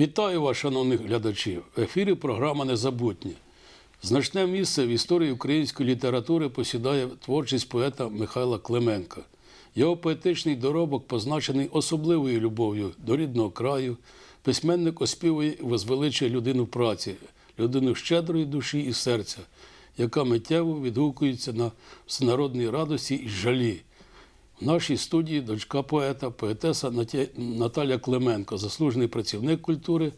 Вітаю вас, шановні глядачі. В ефірі програма Незабутнє. Значне місце в історії української літератури посідає творчість поета Михайла Клименка. Його поетичний доробок позначений особливою любов'ю до рідного краю. Письменник оспівує і возвеличує людину праці, людину щедрої душі і серця, яка миттєво відгукується на всенародній радості і жалі. В нашій студії дочка поета, поетеса Наталя Клименко, заслужений працівник культури.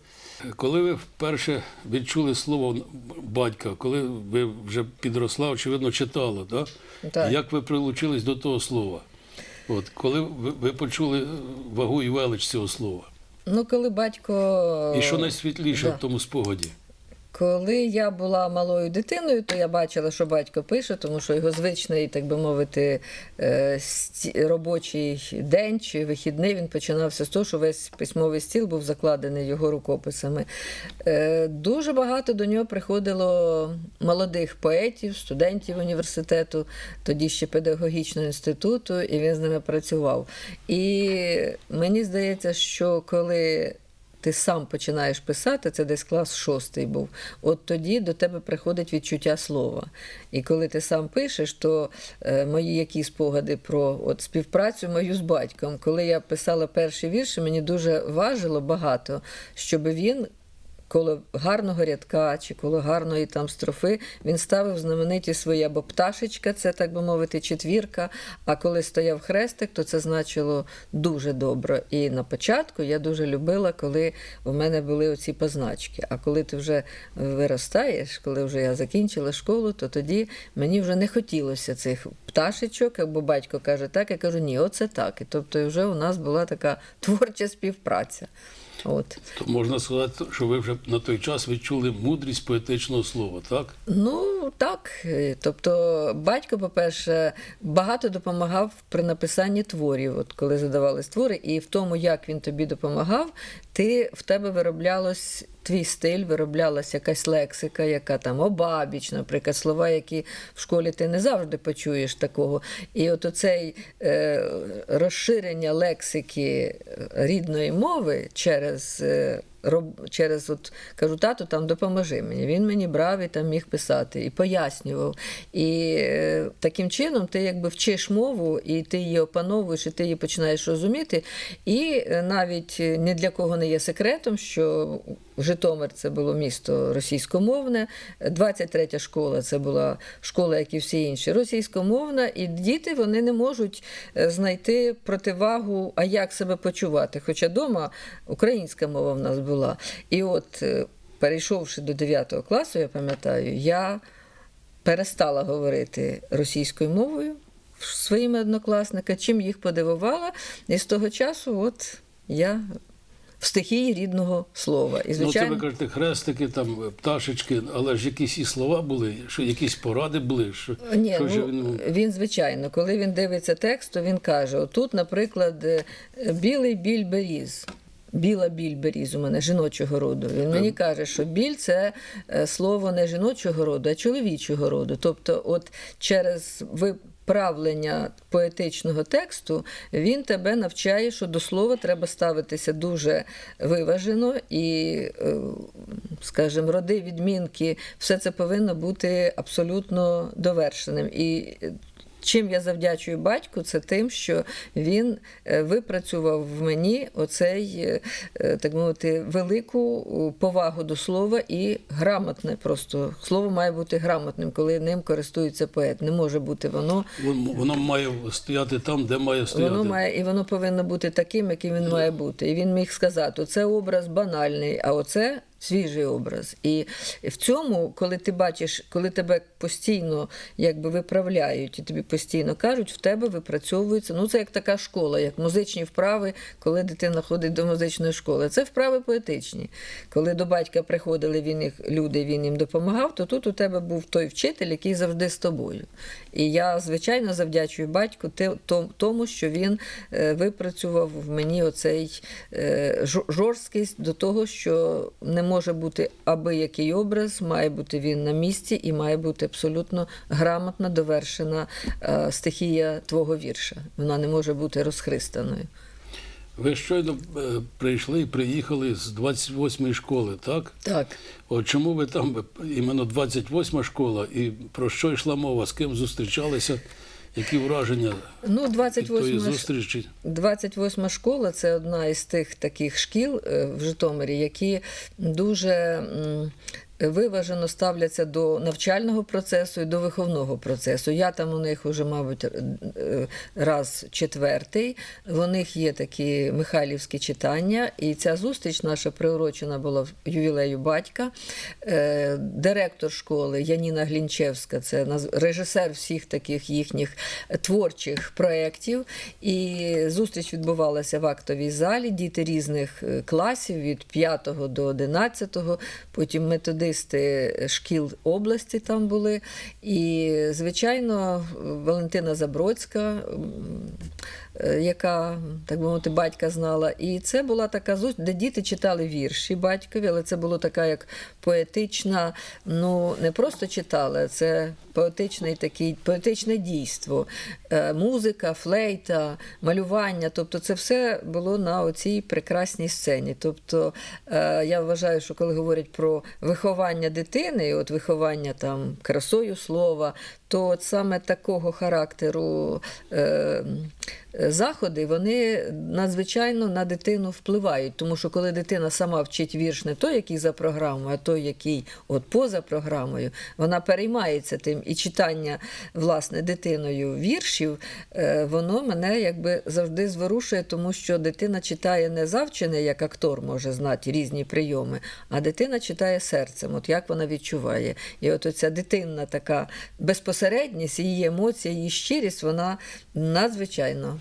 Коли ви вперше відчули слово батька, коли ви вже підросла, очевидно, читала, да? Так. як ви прилучились до того слова? От, коли ви, ви почули вагу і велич цього слова? Ну, коли батько. І що найсвітліше да. в тому спогаді? Коли я була малою дитиною, то я бачила, що батько пише, тому що його звичний, так би мовити, е, робочий день чи вихідний він починався з того, що весь письмовий стіл був закладений його рукописами. Е, Дуже багато до нього приходило молодих поетів, студентів університету, тоді ще педагогічного інституту, і він з ними працював. І мені здається, що коли ти сам починаєш писати, це десь клас шостий був. От тоді до тебе приходить відчуття слова. І коли ти сам пишеш, то е, мої які спогади про от, співпрацю мою з батьком. Коли я писала перші вірші, мені дуже важило багато, щоб він. Коло гарного рядка чи коло гарної там строфи він ставив знамениті свої або пташечка, це так би мовити, четвірка. А коли стояв хрестик, то це значило дуже добре. І на початку я дуже любила, коли в мене були оці позначки. А коли ти вже виростаєш, коли вже я закінчила школу, то тоді мені вже не хотілося цих пташечок, або батько каже так, я кажу, ні, оце так. І тобто вже у нас була така творча співпраця. От. То можна сказати, що ви вже на той час відчули мудрість поетичного слова, так? Ну так. Е, Тобто, батько, по-перше, багато допомагав при написанні творів, от коли задавались твори, і в тому, як він тобі допомагав, ти в тебе вироблялось. Твій стиль вироблялася якась лексика, яка там обабіч, наприклад, слова, які в школі ти не завжди почуєш такого. І от оцей е, розширення лексики рідної мови через е, роб- через от кажу, тату, там допоможи мені. Він мені брав і там міг писати і пояснював. І е, таким чином ти якби вчиш мову, і ти її опановуєш, і ти її починаєш розуміти. І е, навіть е, ні для кого не є секретом, що Житомир це було місто російськомовне, 23 школа це була школа, як і всі інші, російськомовна, і діти вони не можуть е, знайти противагу, а як себе почувати. Хоча вдома українська мова в нас була. І от, е, перейшовши до 9 класу, я пам'ятаю, я перестала говорити російською мовою своїми однокласниками, чим їх подивувала. І з того часу, от я в стихії рідного слова. І, Ну, це ви кажете хрестики, там пташечки, але ж якісь і слова були, що якісь поради були. Що, Ні, що ну, він він, звичайно, коли він дивиться текст, то він каже: отут, наприклад, е, білий біль беріз. Біла біль беріз у мене жіночого роду. Він мені каже, що біль це е, слово не жіночого роду, а чоловічого роду. Тобто, от через виправлення поетичного тексту він тебе навчає, що до слова треба ставитися дуже виважено і, е, скажімо, роди, відмінки, все це повинно бути абсолютно довершеним. І е, Чим я завдячую батьку, це тим, що він е, випрацював в мені оцей, е, е, так мовити, велику повагу до слова і грамотне. Просто слово має бути грамотним, коли ним користується поет. Не може бути воно. Воно має стояти там, де має стояти. Воно має і воно повинно бути таким, яким він має бути. І він міг сказати: оце образ банальний, а оце свіжий образ. І в цьому, коли ти бачиш, коли тебе постійно якби виправляють і тобі постійно кажуть, в тебе випрацьовується. Ну, це як така школа, як музичні вправи, коли дитина ходить до музичної школи. Це вправи поетичні. Коли до батька приходили він їх люди, він їм допомагав, то тут у тебе був той вчитель, який завжди з тобою. І я, звичайно, завдячую батьку тому, що він е, випрацював в мені оцей е, жорсткість до того, що не може бути аби який образ, має бути він на місці і має бути абсолютно грамотно довершена е, стихія твого вірша. Вона не може бути розхристаною. Ви щойно е, прийшли і приїхали з 28-ї школи, так? Так. От чому ви там е, іменно 28 школа, і про що йшла мова, з ким зустрічалися, які враження Ну, від 28 тої зустрічі? 28 школа це одна із тих таких шкіл е, в Житомирі, які дуже виважено ставляться до навчального процесу і до виховного процесу. Я там у них вже, мабуть, е, раз четвертий. В них є такі михайлівські читання, і ця зустріч наша приурочена була в ювілею батька. Е, Директор школи Яніна Глінчевська, це режисер всіх таких їхніх творчих проєктів. І зустріч відбувалася в актовій залі. Діти різних е, класів від 5 до 11, потім методисти шкіл області там були. І, звичайно, Валентина Забродська. Е, Яка, так би мовити, батька знала. І це була така зустріч, де діти читали вірші батькові, але це було така як поетична, ну не просто читали, це поетичний такий, поетичне дійство, Е, музика, флейта, малювання. Тобто це все було на оцій прекрасній сцені. Тобто е, я вважаю, що коли говорять про виховання дитини, от виховання там красою слова, то от саме такого характеру заходи вони надзвичайно на дитину впливають. Тому що коли дитина сама вчить вірш не той, який за програмою, а той, який от поза програмою, вона переймається тим. І читання власне дитиною віршів, е, воно мене якби завжди зворушує, тому що дитина читає не завчене, як актор може знати різні прийоми, а дитина читає серцем, от як вона відчуває. І от оця дитинна така безпосередність, її емоції, її щирість, вона надзвичайно.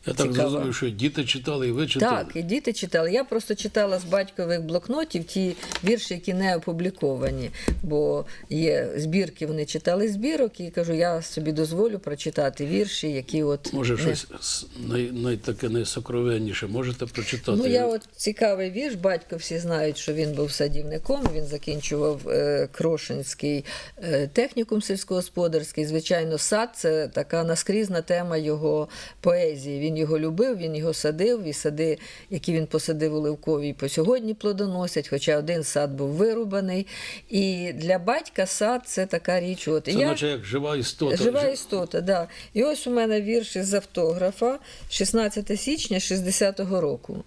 Я так зрозумів, що діти читали і ви читали. Так, і діти читали. Я просто читала з батькових блокнотів ті вірші, які не опубліковані, бо є збірки, вони читали збірок, і кажу, я собі дозволю прочитати вірші, які от Може, не- щось най, най, таке найсокровенніше можете прочитати? Ну, я от цікавий вірш. Батько всі знають, що він був садівником. Він закінчував е, Крошинський е, технікум сільськогосподарський. Звичайно, сад це така наскрізна тема його поезії. Він його любив, він його садив. І сади, які він посадив у Левкові, по сьогодні плодоносять, хоча один сад був вирубаний. І для батька сад це така річ. От Це я... наче як жива істота. Жива істота, да. І ось у мене вірш із автографа 16 січня 60-го року.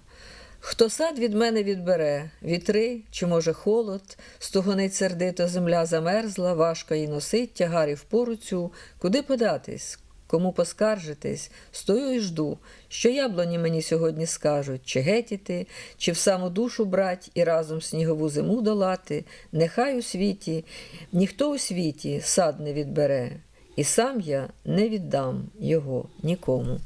Хто сад від мене відбере, вітри чи, може, холод, стогонить сердито земля замерзла, важко їй носить, тягарів пору цю, куди податись, кому поскаржитись, стою і жду, що яблуні мені сьогодні скажуть, чи гетіти, чи в саму душу брать і разом снігову зиму долати, нехай у світі, ніхто у світі сад не відбере, і сам я не віддам його нікому.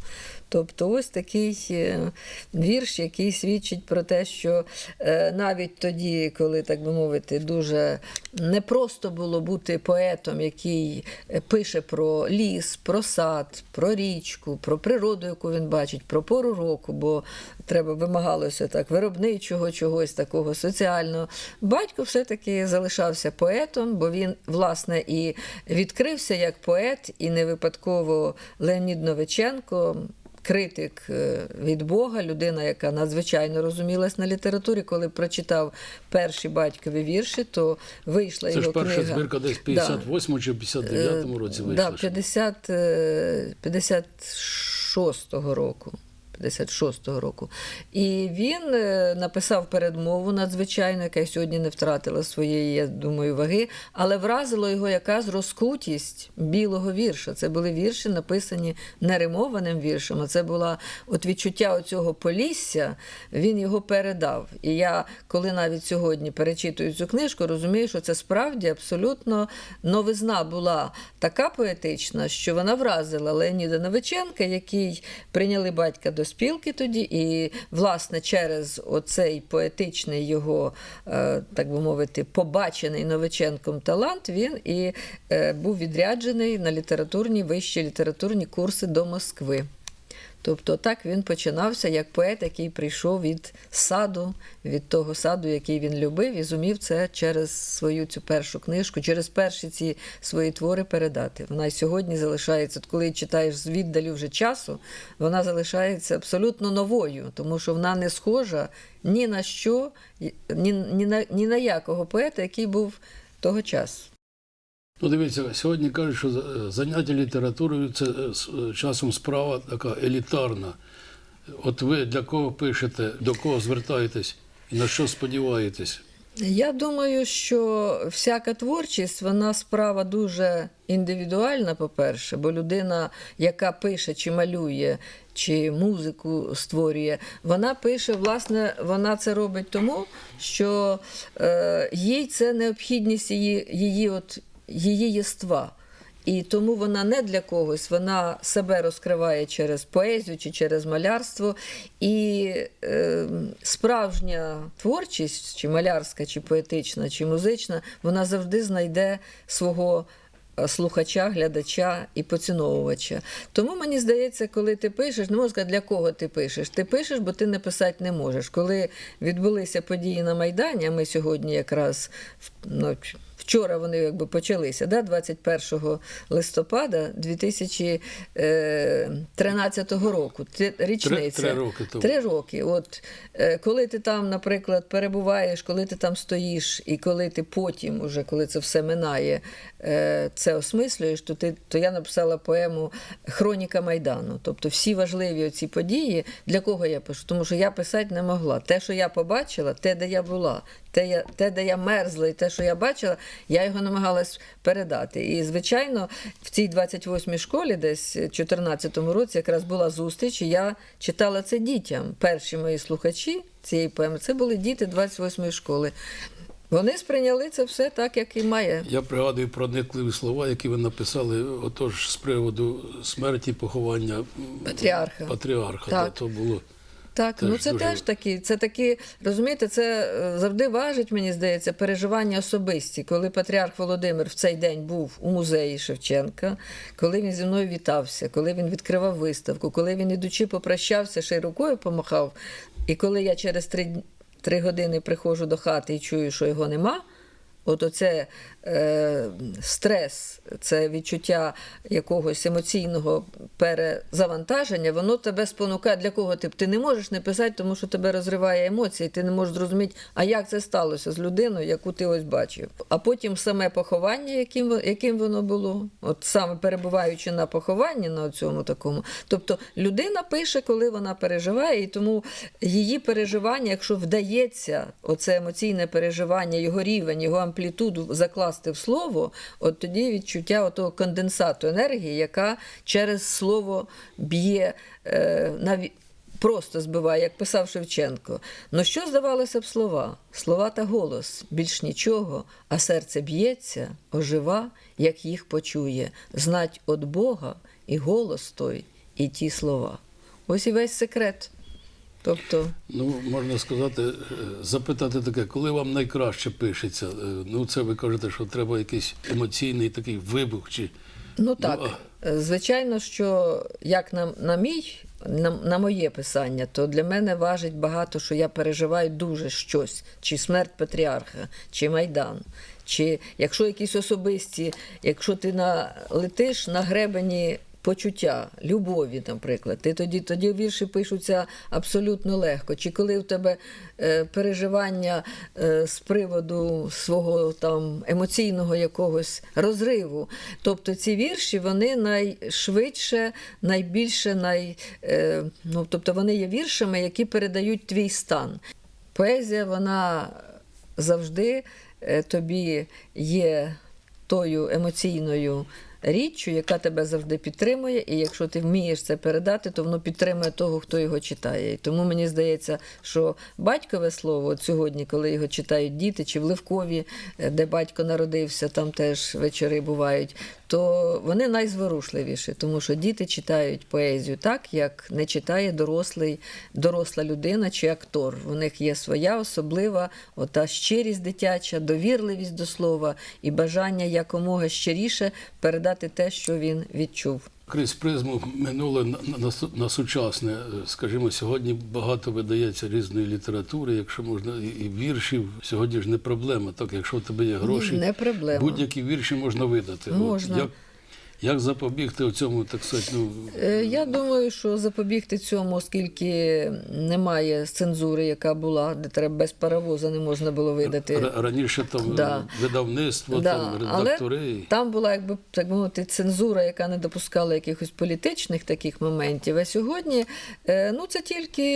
Тобто ось такий е, вірш, який свідчить про те, що е, навіть тоді, коли, так би мовити, дуже непросто було бути поетом, який е, пише про ліс, про сад, про річку, про природу, яку він бачить, про пору року, бо треба вимагалося так виробничого чогось такого соціального. Батько все-таки залишався поетом, бо він, власне, і відкрився як поет, і не випадково Леонід Новиченко. Критик е, від Бога, людина, яка надзвичайно розумілась на літературі, коли прочитав перші батькові вірші, то вийшла Це ж перша книга. збірка десь в Да. 58 чи 59 році вийшла. вийшла. Да, 50, е, 56-го року. 56-го року. І він е, написав передмову надзвичайно, яка сьогодні не втратила своєї, я думаю, ваги, але вразило його якась розкутість білого вірша. Це були вірші, написані не римованим віршем, а це було от відчуття оцього полісся, він його передав. І я, коли навіть сьогодні перечитую цю книжку, розумію, що це справді абсолютно новизна була така поетична, що вона вразила Леоніда Новиченка, який прийняли батька до спілки тоді, і, власне, через оцей поетичний його, е, так би мовити, побачений Новиченком талант, він і е, був відряджений на літературні вищі літературні курси до Москви. Тобто так він починався як поет, який прийшов від саду, від того саду, який він любив, і зумів це через свою цю першу книжку, через перші ці свої твори передати. Вона й сьогодні залишається, коли читаєш з віддалю вже часу, вона залишається абсолютно новою, тому що вона не схожа ні на що, ні, ні, на, ні на якого поета, який був того часу. Ну, дивіться, сьогодні кажуть, що е, заняття літературою це е, е, часом справа така елітарна. От ви для кого пишете, до кого звертаєтесь і на що сподіваєтесь? Я думаю, що всяка творчість, вона справа дуже індивідуальна, по-перше, бо людина, яка пише чи малює, чи музику створює, вона пише, власне, вона це робить тому, що е, їй це необхідність її, її, от, її єства. І тому вона не для когось, вона себе розкриває через поезію чи через малярство. І е, справжня творчість, чи малярська, чи поетична, чи музична, вона завжди знайде свого е, слухача, глядача і поціновувача. Тому мені здається, коли ти пишеш, не можна сказати, для кого ти пишеш. Ти пишеш, бо ти написати не можеш. Коли відбулися події на Майдані, а ми сьогодні якраз ну, вчора вони якби почалися, да, 21 листопада 2013 року. Річниця. три роки тому. Три роки. От е, коли ти там, наприклад, перебуваєш, коли ти там стоїш, і коли ти потім, уже коли це все минає, е, це осмислюєш, то ти то я написала поему Хроніка Майдану. Тобто всі важливі ці події, для кого я пишу? Тому що я писати не могла. Те, що я побачила, те, де я була, те, я, те, де я мерзла, і те, що я бачила, я його намагалась передати. І, звичайно, в цій 28-й школі, десь в 2014 році, якраз була зустріч, і я читала це дітям. Перші мої слухачі цієї поеми це були діти 28-ї школи. Вони сприйняли це все так, як і має. Я пригадую проникливі слова, які ви написали, отож з приводу смерті поховання Патріарха. патріарха. Так. То було. Так, це ну це дуже- теж такі, це такі, розумієте, це е, завжди важить, мені здається, переживання особисті. Коли патріарх Володимир в цей день був у музеї Шевченка, коли він зі мною вітався, коли він відкривав виставку, коли він, ідучи, попрощався, ще й рукою помахав. І коли я через три, три години приходжу до хати і чую, що його нема. От оце е, стрес, це відчуття якогось емоційного перезавантаження, воно тебе спонукає. Для кого ти? Ти не можеш не писати, тому що тебе розриває емоції, ти не можеш зрозуміти, а як це сталося з людиною, яку ти ось бачив. А потім саме поховання, яким, яким воно було, от саме перебуваючи на похованні на цьому такому. Тобто людина пише, коли вона переживає, і тому її переживання, якщо вдається оце емоційне переживання, його рівень, його амплітуду закласти в слово, от тоді відчуття отого конденсату енергії, яка через слово б'є е, наві- Просто збиває, як писав Шевченко. Ну що здавалося б слова? Слова та голос, більш нічого, а серце б'ється, ожива, як їх почує, знать от Бога і голос той, і ті слова. Ось і весь секрет. Тобто, Ну, можна сказати, е, запитати таке, коли вам найкраще пишеться? Е, Ну, це ви кажете, що треба якийсь емоційний такий вибух чи. ну так, а- е, звичайно, що як на, на мій, на, на моє писання, то для мене важить багато, що я переживаю дуже щось, чи смерть патріарха, чи майдан. Чи якщо якісь особисті, якщо ти на, летиш на гребені почуття, любові, наприклад, ти тоді, тоді вірші пишуться абсолютно легко. Чи коли в тебе е, переживання е, з приводу свого там емоційного якогось розриву. Тобто ці вірші вони найшвидше, найбільше, най, е, ну, тобто вони є віршами, які передають твій стан. Поезія, вона завжди е, тобі є тою емоційною річчю, яка тебе завжди підтримує, і якщо ти вмієш це передати, то воно підтримує того, хто його читає. І тому мені здається, що батькове слово от сьогодні, коли його читають діти, чи в Левкові, е, де батько народився, там теж вечори бувають, то вони найзворушливіші, тому що діти читають поезію так, як не читає дорослий, доросла людина чи актор. У них є своя особлива ота щирість дитяча, довірливість до слова і бажання якомога щиріше передати те, що він відчув. Крізь призму минуле на, на, на сучасне. Е, Скажімо, сьогодні багато видається різної літератури, якщо можна, і, і віршів. Сьогодні ж не проблема. Так, якщо в тебе є гроші, Не проблема. будь-які вірші можна видати. От Можна. як, як запобігти у цьому, так сказати, ну, Е, Я думаю, що запобігти цьому, оскільки немає цензури, яка була, де треба без паровоза не можна було видати. раніше там Да. е, видавництво, Да, там але редактори. Там була, якби так мовити, цензура, яка не допускала якихось політичних таких моментів. А сьогодні е, ну, це тільки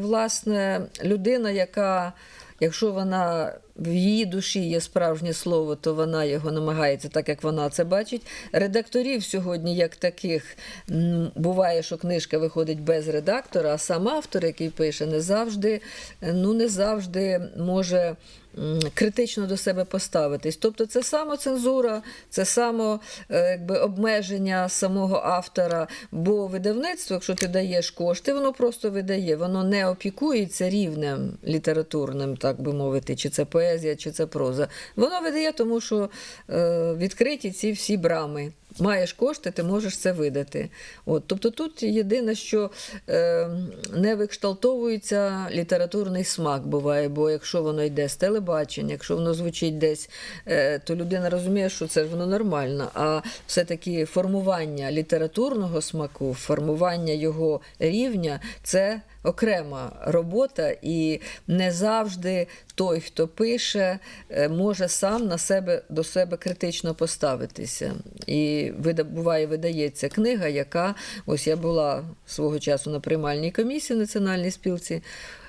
власне людина, яка, якщо вона в її душі є справжнє слово, то вона його намагається так, як вона це бачить. Редакторів сьогодні, як таких, буває, що книжка виходить без редактора, а сам автор, який пише, не завжди, е, ну не завжди може критично до себе поставитись. Тобто це самоцензура, це само е, якби, обмеження самого автора. Бо видавництво, якщо ти даєш кошти, воно просто видає, воно не опікується рівнем літературним, так би мовити, чи це поезія, чи це проза. Воно видає, тому що е, відкриті ці всі брами. Маєш кошти, ти можеш це видати. От, тобто тут єдине, що е, не викшталтовується літературний смак буває, бо якщо воно йде з телебачення, якщо воно звучить десь, е, то людина розуміє, що це ж воно нормально. А все-таки формування літературного смаку, формування його рівня це окрема робота, і не завжди той, хто пише, е, може сам на себе до себе критично поставитися. І буває, видається книга, яка ось я була свого часу на приймальній комісії в національній спілці.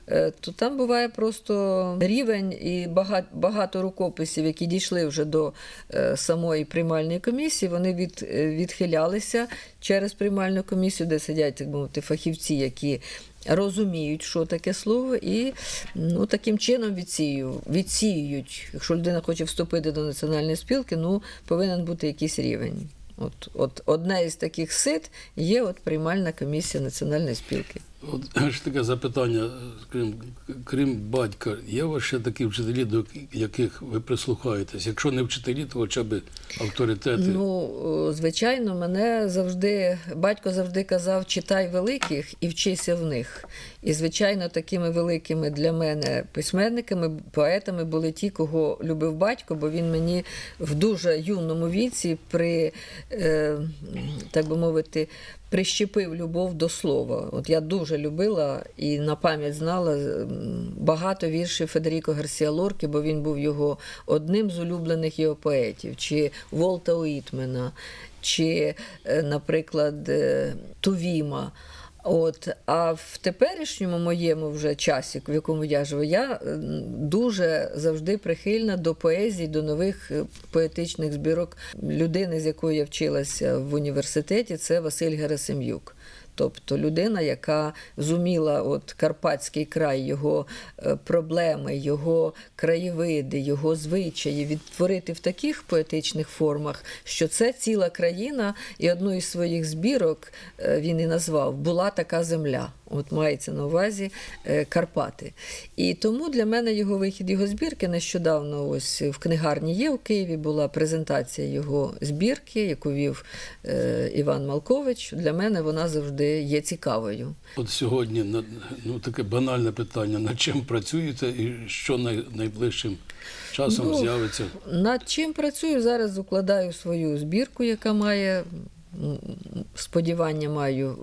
е, То там буває просто рівень і багато, багато рукописів, які дійшли вже до е, самої приймальної комісії, вони від, відхилялися через приймальну комісію, де сидять так мовити, фахівці, які розуміють, що таке слово, і ну, таким чином відсію, відсіюють. Якщо людина хоче вступити до національної спілки, ну повинен бути якийсь рівень. От, от одне із таких сит є от приймальна комісія національної спілки. От ж таке запитання, крім, крім батька, є у вас ще такі вчителі, до яких ви прислухаєтесь? Якщо не вчителі, то хоча б авторитети. Ну, звичайно, мене завжди батько завжди казав: читай великих і вчися в них. І, звичайно, такими великими для мене письменниками, поетами були ті, кого любив батько, бо він мені в дуже юному віці при, е, так би мовити, прищепив любов до слова. От я дуже любила і на пам'ять знала багато віршів Федеріко Гарсія Лорки, бо він був його одним з улюблених його поетів, чи Волта Уітмена, чи, е, наприклад, е, Тувіма. От, а в теперішньому моєму вже часі, в якому я живу, я дуже завжди прихильна до поезії, до нових е, поетичних збірок людини, з якою я вчилася в університеті, це Василь Герасим'юк. Тобто людина, яка зуміла от Карпатський край, його е, проблеми, його краєвиди, його звичаї відтворити в таких поетичних формах, що це ціла країна, і одну із своїх збірок е, він і назвав Була така земля. От мається на увазі е, Карпати. І тому для мене його вихід, його збірки нещодавно ось в книгарні є у Києві. Була презентація його збірки, яку вів Іван Малкович. Для мене вона завжди є цікавою. От сьогодні ну, таке банальне питання: над чим працюєте і що най, найближчим часом Ну, з'явиться? Над чим працюю? Зараз укладаю свою збірку, яка має сподівання маю.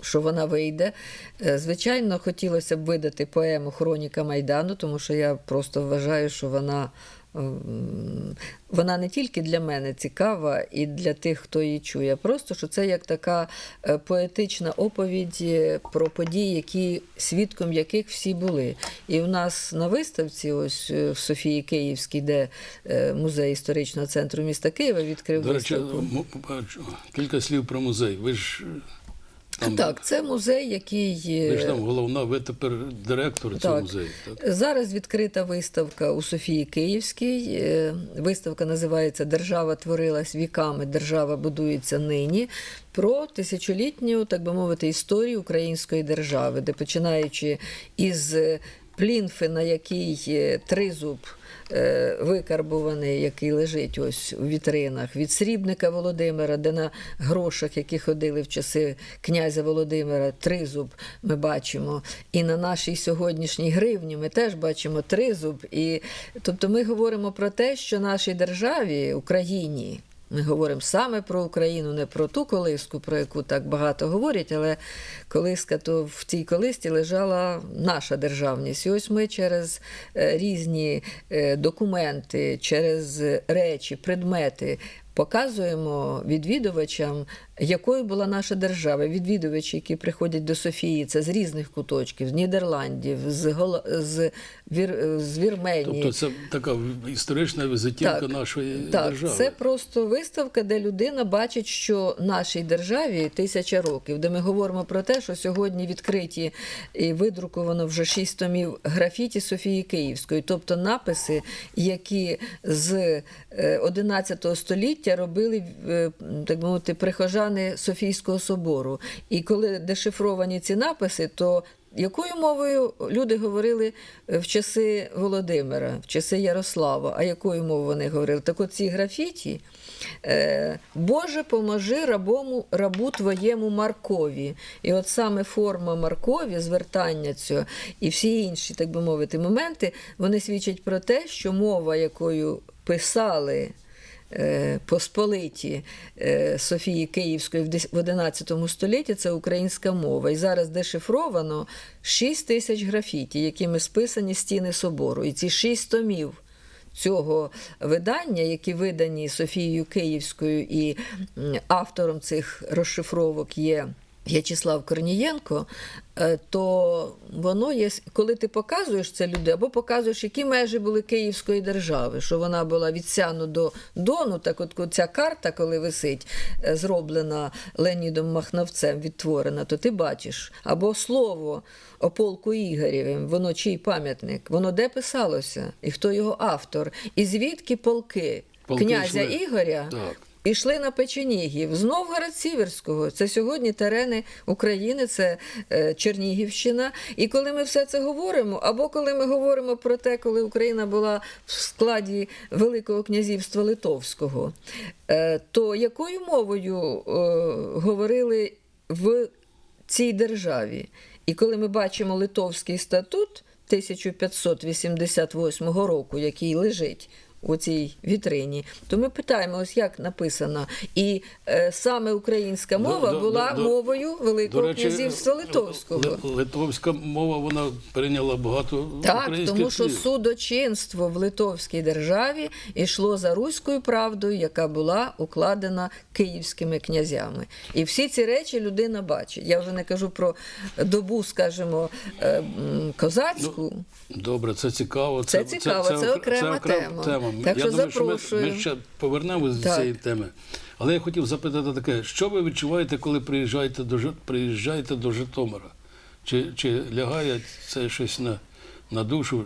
Що вона вийде. Е, Звичайно, хотілося б видати поему Хроніка Майдану, тому що я просто вважаю, що вона, вона не тільки для мене цікава і для тих, хто її чує, а просто що це як така е, поетична оповідь е, про події, які свідком яких всі були. І в нас на виставці, ось е, в Софії Київській, де музей історичного центру міста Києва відкрив До речі, виставку. кілька слів про музей. Ви ж там, Так, це музей, який е, ви ж там головна, ви тепер директор цього музею. Так? Зараз відкрита виставка у Софії Київській. Е, Виставка називається Держава творилась віками, держава будується нині. Про тисячолітню, так би мовити, історію української держави, де починаючи із е, плінфи, на якій тризуб викарбуваний, який лежить ось у вітринах, від срібника Володимира, де на грошах, які ходили в часи князя Володимира, тризуб ми бачимо. І на нашій сьогоднішній гривні ми теж бачимо тризуб. І, тобто ми говоримо про те, що нашій державі, Україні, ми говоримо саме про Україну, не про ту колиску, про яку так багато говорять, але колиска, то в цій колисці лежала наша державність. І ось ми через е, різні е, документи, через речі, предмети показуємо відвідувачам, якою була наша держава. Відвідувачі, які приходять до Софії, це з різних куточків, з Нідерландів, з, Гол... з, Вір... з Вірменії. Тобто це така історична візитівка Так, нашої Так, держави. це просто виставка, де людина бачить, що нашій державі тисяча років, де ми говоримо про те, що сьогодні відкриті і видруковано вже шість томів графіті Софії Київської, тобто написи, які з е, 11 століття робили е, так би мовити прихожани Софійського собору. І коли дешифровані ці написи, то якою мовою люди говорили е, в часи Володимира, в часи Ярослава? А якою мовою вони говорили? Так от ці графіті е, Боже, поможи рабому, рабу твоєму Маркові. І от саме форма Маркові, звертання цього і всі інші, так би мовити, моменти, вони свідчать про те, що мова, якою писали посполиті е, Софії Київської в дес- в 11 столітті це українська мова. І зараз дешифровано 6 тисяч графіті, якими списані стіни собору. І ці 6 томів цього видання, які видані Софією Київською, і автором цих розшифровок є. В'ячеслав Корнієнко, е, то воно є, коли ти показуєш це люди, або показуєш, які межі були Київської держави, що вона була від Сяну до Дону, так от ця карта, коли висить, е, зроблена Леонідом Махновцем, відтворена, то ти бачиш, або слово о полку Ігорєвим, воно чий пам'ятник, воно де писалося, і хто його автор, і звідки полки, Полки князя йшли. Ігоря. Так. Ішли на Печенігів з Новгород Сіверського. Це сьогодні терени України, це е, Чернігівщина. І коли ми все це говоримо, або коли ми говоримо про те, коли Україна була в складі Великого князівства Литовського, е, то якою мовою е, говорили в цій державі? І коли ми бачимо Литовський статут 1588 року, який лежить у цій вітрині, то ми питаємо, ось як написано. І е, саме українська мова до- була до- мовою Великого До речі, князівства Литовського. литовська мова вона прийняла багато Так, тому що слів. судочинство в Литовській державі йшло за руською правдою, яка була укладена київськими князями. І всі ці речі людина бачить. Я вже не кажу про добу, скажімо, е, козацьку. Добре, це цікаво. Це цікаво, це окр- окрема тема. Так Я що думаю, що ми, ми ще повернемося до цієї теми. Але я хотів запитати таке: що ви відчуваєте, коли приїжджаєте до, приїжджаєте до Житомира? Чи, чи лягає це щось на, на душу?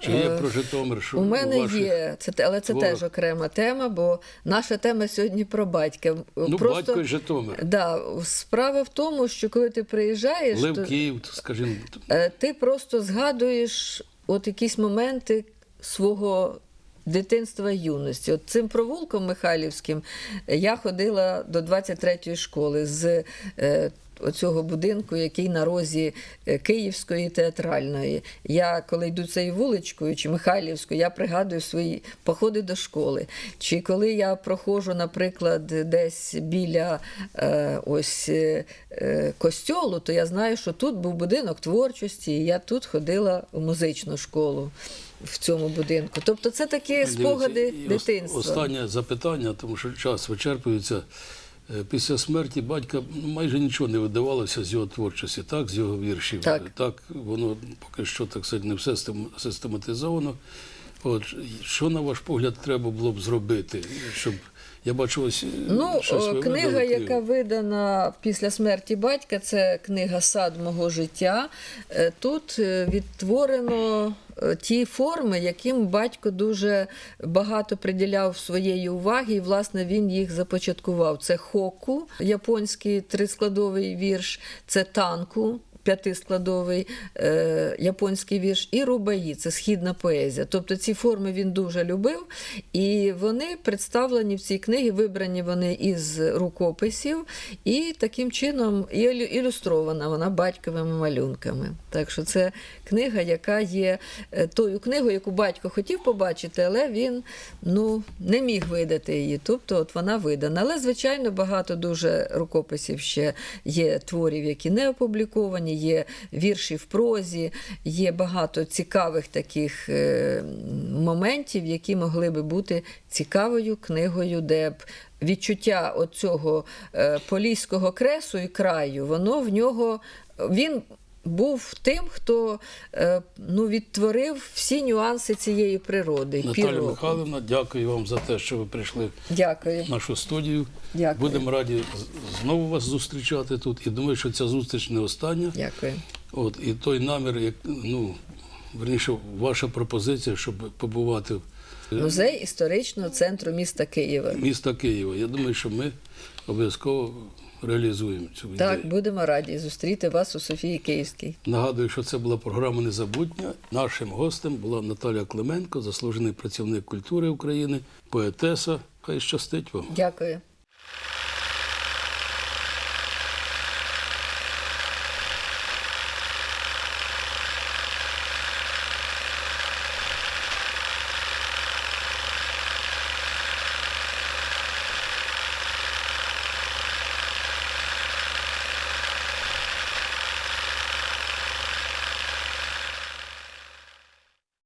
Чи є про Житомир? Що Е, У мене ваших- є, це, але це творах? теж окрема тема, бо наша тема сьогодні про батька. Ну, батько і Житомир. Да, справа в тому, що коли ти приїжджаєш, Лев то, Київ, скажімо, е, ти просто згадуєш от якісь моменти свого дитинства юності. От цим провулком Михайлівським я ходила до 23-ї школи з е, оцього будинку, який на розі е, Київської театральної. Я, коли йду цією вуличкою чи Михайлівською, я пригадую свої походи до школи. Чи коли я проходжу, наприклад, десь біля е, ось е, е, костьолу, то я знаю, що тут був будинок творчості, і я тут ходила у музичну школу в цьому будинку. Тобто це такі спогади Дивіться, дитинства. Останнє запитання, тому що час вичерпується. Е, Після смерті батька майже нічого не видавалося з його творчості, так, з його віршів. Так. воно поки що так сказати, не все систем- систематизовано. От, що, на ваш погляд, треба було б зробити, щоб я бачу ось е, Ну, щось ви книга, видали, яка видана після смерті батька, це книга Сад мого життя. Е, Тут е, відтворено е, ті форми, яким батько дуже багато приділяв своєї уваги, і власне він їх започаткував. Це хоку, японський трискладовий вірш, це танку. П'ятискладовий е, японський вірш, і рубаї це східна поезія. Тобто ці форми він дуже любив, і вони представлені в цій книгі, вибрані вони із рукописів, і таким чином ілюстрована вона батьковими малюнками. Так що це книга, яка є е, тою книгою, яку батько хотів побачити, але він ну, не міг видати її. Тобто от вона видана. Але, звичайно, багато дуже рукописів ще є творів, які не опубліковані, є вірші в прозі, є багато цікавих таких е, моментів, які могли би бути цікавою книгою, де б відчуття оцього е, поліського кресу і краю, воно в нього він. Був тим, хто е, ну, відтворив всі нюанси цієї природи. Наталя. Михайловна, дякую вам за те, що ви прийшли Дякую. в нашу студію. Дякую. Будемо раді знову вас зустрічати тут. І думаю, що ця зустріч не остання. Дякую. От, і той намір, як, ну, верніше, ваша пропозиція, щоб побувати в Музей історичного центру міста Києва. міста Києва. Я думаю, що ми обов'язково реалізуємо цю Так, будемо раді зустріти вас у Софії Київській. Нагадую, що це була програма Незабутня. Нашим гостем була Наталя Клименко, заслужений працівник культури України, поетеса. Хай щастить вам. Дякую.